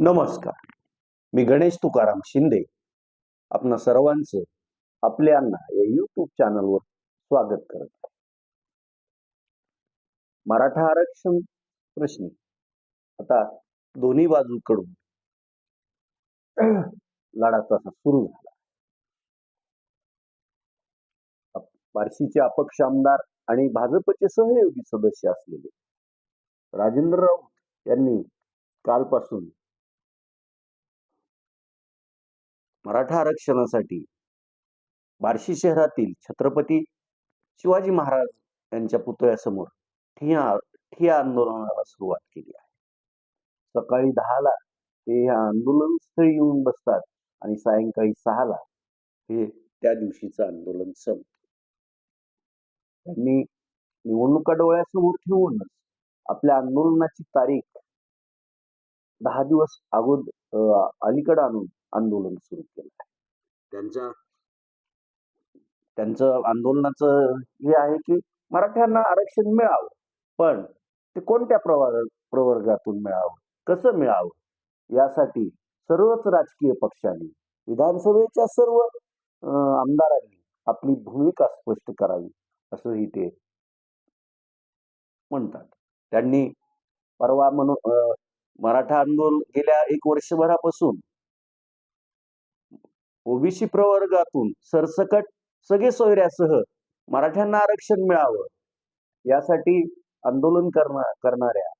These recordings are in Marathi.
नमस्कार. मी गणेश तुकाराम शिंदे. आपणा सर्वांचे आपल्यांना अण्णा या युट्यूब चॅनलवर स्वागत करत आहे. मराठा आरक्षण प्रश्नी. आता दोन्ही बाजूकडून लढा तसा सुरू झाला. बार्शीचे अपक्ष आमदार आणि भाजपचे सहयोगी सदस्य असलेले राजेंद्र राऊत यांनी कालपासून मराठा आरक्षणासाठी बार्शी शहरातील छत्रपती शिवाजी महाराज यांच्या पुतळ्यासमोर ठिया ठिया आंदोलनाला सुरुवात केली आहे. सकाळी दहाला ते ह्या आंदोलन स्थळी येऊन बसतात आणि सायंकाळी सहाला हे त्या दिवशीचं आंदोलन संपत. त्यांनी निवडणुका डोळ्यासमोर ठेवूनच आपल्या आंदोलनाची तारीख दहा दिवस अगोद अलीकडे आणून आंदोलन सुरू केलं. आहे त्यांच्या? त्यांचं आंदोलनाचं हे आहे की मराठ्यांना आरक्षण मिळावं पण ते कोणत्या प्रवर प्रवर्गातून मिळावं कसं मिळावं यासाठी सर्वच राजकीय पक्षांनी विधानसभेच्या सर्व आमदारांनी आपली भूमिका स्पष्ट करावी असंही ते म्हणतात. त्यांनी परवा म्हणून मराठा आंदोलन गेल्या एक वर्षभरापासून ओबीसी प्रवर्गातून सरसकट सगळे सोयऱ्यासह मराठ्यांना आरक्षण मिळावं यासाठी आंदोलन करणार करणाऱ्या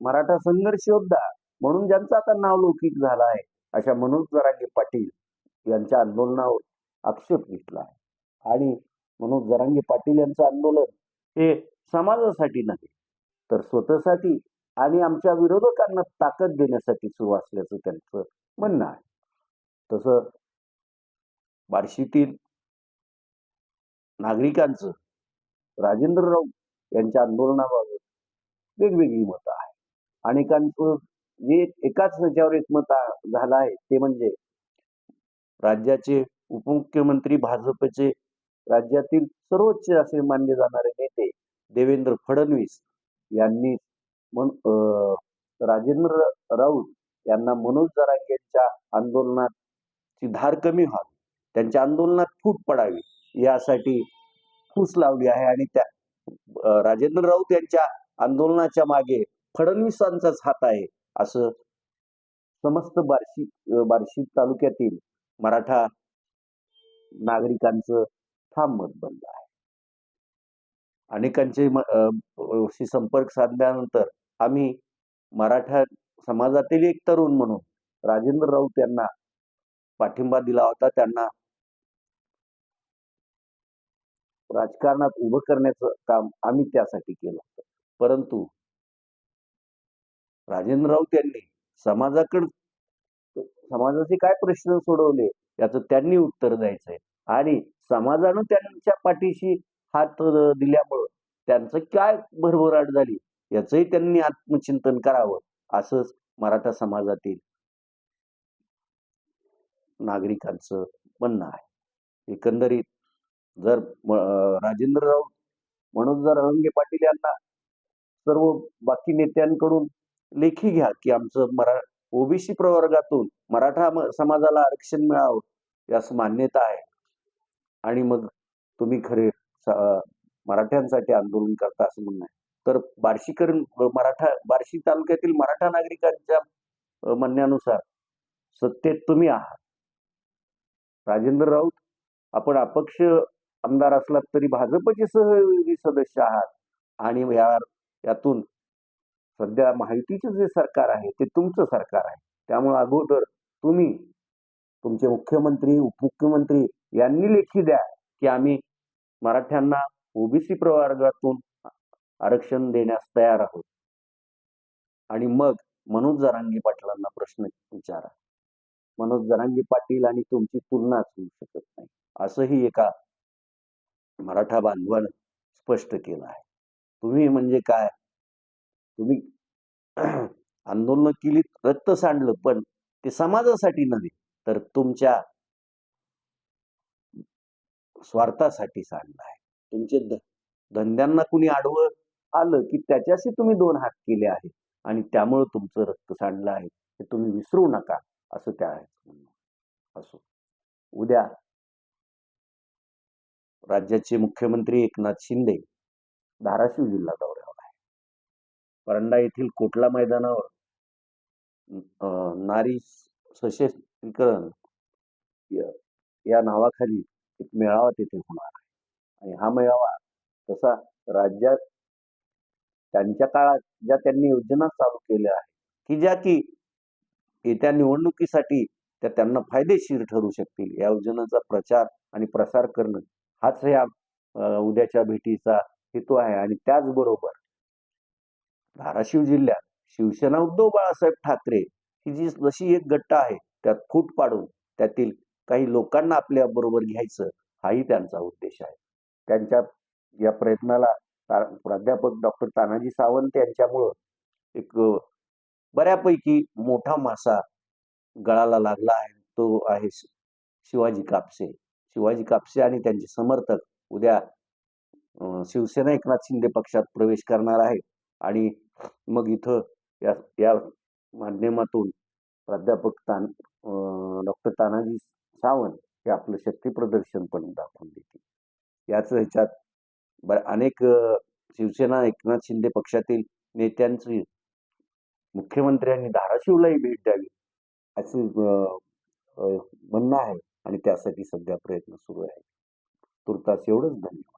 मराठा संघर्ष योद्धा म्हणून ज्यांचा आता नावलौकिक झाला आहे अशा मनोज जरांगे पाटील यांच्या आंदोलनावर आक्षेप घेतला आहे. आणि मनोज जरांगे पाटील यांचं आंदोलन हे समाजासाठी नाही तर स्वतःसाठी आणि आमच्या विरोधकांना ताकद देण्यासाठी सुरू असल्याचं त्यांचं म्हणणं आहे. तसं बार्शीतील नागरिकांचं राजेंद्र राऊत यांच्या आंदोलनाबाबत वेगवेगळी मतं आहे अनेकांचं जे एकाच ह्याच्यावर एक मत झालं आहे ते म्हणजे राज्याचे उपमुख्यमंत्री भाजपचे राज्यातील सर्वोच्च असे मानले जाणारे नेते देवेंद्र फडणवीस यांनी म्हणून अं, राजेंद्र राऊत यांना मनोज जरांगेंच्या आंदोलनाची धार कमी व्हावी. त्यांच्या आंदोलनात फूट पडावी यासाठी फूस लावली आहे आणि त्या राजेंद्र राऊत यांच्या आंदोलनाच्या मागे फडणवीसांचाच हात आहे असं समस्त बार्शी बार्शी तालुक्यातील मराठा नागरिकांचं ठाम मत बनलं आहे. अनेकांचे शी संपर्क साधल्यानंतर आम्ही मराठा समाजातील एक तरुण म्हणून राजेंद्र राऊत यांना पाठिंबा दिला होता. त्यांना राजकारणात उभं करण्याचं काम आम्ही त्यासाठी केलं होतं. परंतु राजेंद्र राऊत यांनी समाजाकडे समाजाचे काय प्रश्न सोडवले याचं त्यांनी उत्तर द्यायचंय. आणि समाजानं त्यांच्या पाठीशी हात दिल्यामुळं त्यांचं काय भरभराट झाली? याचंही त्यांनी आत्मचिंतन करावं असंच मराठा समाजातील नागरिकांचं म्हणणं आहे. एकंदरीत जर राजेंद्र राऊत मनोज रंगे पाटील यांना सर्व बाकी नेत्यांकडून लेखी घ्या की आमचं मरा ओबीसी प्रवर्गातून मराठा समाजाला आरक्षण मिळावं यास मान्यता आहे. आणि मग तुम्ही खरे मराठ्यांसाठी आंदोलन करता असं म्हणणं आहे. तर बार्शीकर मराठा बार्शी तालुक्यातील मराठा नागरिकांच्या म्हणण्यानुसार सत्तेत तुम्ही आहात. राजेंद्र राऊत आपण अपक्ष आमदार असलात तरी भाजपचे सहयोगी सदस्य आहात. आणि या यातून सध्या माहितीचे जे सरकार आहे ते तुमचं सरकार आहे. त्यामुळे अगोदर तुम्ही तुमचे मुख्यमंत्री उपमुख्यमंत्री यांनी लेखी द्या की आम्ही मराठ्यांना ओबीसी प्रवर्गातून आरक्षण देण्यास तयार आहोत. आणि मग मनोज जरांगी पाटलांना प्रश्न विचारा. मनोज जरांगी पाटील आणि तुमची तुलनाच होऊ शकत नाही. असंही एका मराठा बांधवानं स्पष्ट केलं आहे. तुम्ही म्हणजे काय? तुम्ही आंदोलन केली रक्त सांडलं पण ते समाजासाठी नव्हे तर तुमच्या स्वार्थासाठी सांडलं आहे. तुमचे ध- धंद्यांना कुणी आडवं आलं की त्याच्याशी तुम्ही दोन हात केले आहेत आणि त्यामुळं तुमचं रक्त सांडलं आहे. हे तुम्ही विसरू नका असं त्या म्हणणं. असो. उद्या राज्याचे मुख्यमंत्री एकनाथ शिंदे धाराशिव जिल्हा दौऱ्यावर आहे परंडा येथील कोटला मैदानावर नारी सशस्त्रीकरण या- नावाखाली एक मेळावा तेथे होणार आहे. आणि हा मेळावा तसा राज्यात त्यांच्या काळात ज्या त्यांनी योजना चालू केल्या आहेत की ज्या की येत्या निवडणुकीसाठी त्या त्यांना फायदेशीर ठरू शकतील. या योजनांचा प्रचार आणि प्रसार करणं हाच या उद्याच्या भेटीचा हेतू आहे. आणि त्याचबरोबर धाराशिव जिल्ह्यात शिवसेना उद्धव बाळासाहेब ठाकरे ही जी जशी एक गट्टा आहे त्यात फूट पाडून त्यातील काही लोकांना आपल्या बरोबर घ्यायचं हाही त्यांचा उद्देश आहे. त्यांच्या या प्रयत्नाला कारण प्राध्यापक डॉक्टर तानाजी सावंत यांच्यामुळं एक बऱ्यापैकी मोठा मासा गळाला लागला आहे. तो आहे शिवाजी कापसे. शिवाजी कापसे आणि त्यांचे समर्थक उद्या शिवसेना एकनाथ शिंदे पक्षात प्रवेश करणार आहे. आणि मग इथं या या माध्यमातून प्राध्यापक तान डॉक्टर तानाजी सावंत हे आपलं शक्ती प्रदर्शन पण दाखवून देतील. याच ह्याच्यात बरं अनेक शिवसेना एकनाथ शिंदे पक्षातील नेत्यांची मुख्यमंत्र्यांनी धाराशिवलाही भेट द्यावी असे म्हणणं आहे आणि त्यासाठी सध्या प्रयत्न सुरू आहे. तुर्तास एवढंच धन्यवाद.